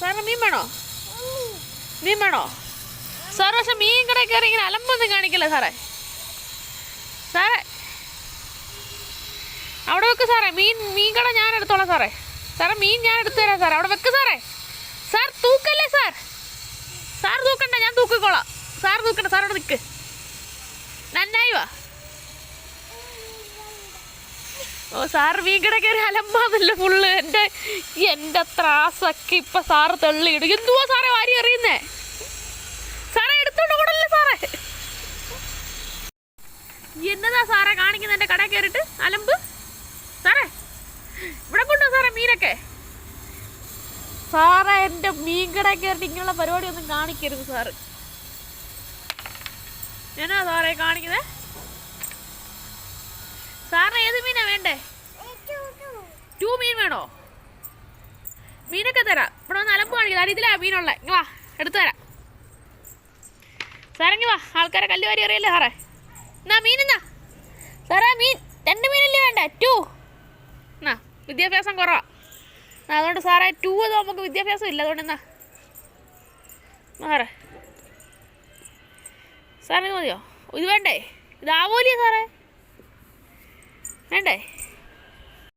സാറിന് മീൻ വേണോ? മീൻ വേണോ? സാറ് പക്ഷെ മീൻ കടയിൽ കയറി ഇങ്ങനെ അലമ്പൊന്നും കാണിക്കില്ല സാറേ? സാറേ അവിടെ വെക്ക് സാറേ മീൻ മീൻ കട ഞാൻ എടുത്തോളാം സാറേ. സാറേ മീൻ ഞാൻ എടുത്തു തരാം സാറേ. അവിടെ വെക്ക് സാറേ. സാർ തൂക്കല്ലേ സാർ? സാർ തൂക്കണ്ട ഞാൻ തൂക്കിക്കോളാം. സാർ തൂക്കണ്ട അവിടെ നിൽക്ക് നന്നായി വാ ഓ സാർ വീങ്കട കട കയറി അലമ്പാന്നല്ലോ ഫുള്ള് എന്റെ എന്റെ ത്രാസൊക്കെ ഇപ്പം സാറ് തള്ളിയിടും. എന്തുവാ സാറേ വാരി അറിയുന്നേ സാറേ എടുത്തോണ്ട് കൂടല്ലേ സാറേ? എന്നതാ സാറേ കാണിക്കുന്ന എന്റെ കട കയറിയിട്ട്? അലമ്പ്? സാറേ ഇവിടെ കൊണ്ടോ സാറേ മീനൊക്കെ. സാറേ എന്റെ മീൻ കടയിൽ കയറിയിട്ട് ഇങ്ങനെയുള്ള പരിപാടി ഒന്നും കാണിക്കരുത് സാറ്. എന്നാ സാറേ കാണിക്കുന്നേ സാറിന് ഏത് മീനാ വേണ്ടേ ടു മീൻ വേണോ? മീനൊക്കെ തരാം. ഇവിടെ ഒന്ന് അലമ്പ് കാണിക്കുക ഇതിലാ മീനുള്ള. ഇങ്ങ വാ എടുത്തു തരാം. സാറങ്ങി വാ. ആൾക്കാരെ കല്ല് വാരി അറിയല്ലേ സാറേ? എന്നാ മീൻ എന്നാ സാറേ മീൻ രണ്ട് മീനല്ലേ വേണ്ട? ടു എന്നാ വിദ്യാഭ്യാസം കുറവാ. അതുകൊണ്ട് സാറേ ടു അത് നമുക്ക് വിദ്യാഭ്യാസം ഇല്ല. അതുകൊണ്ട് എന്നാ? സാറേ? സാറിന് മതിയോ? ഇത് വേണ്ടേ? ഇതാവൂലേ സാറേ? വേണ്ടേ?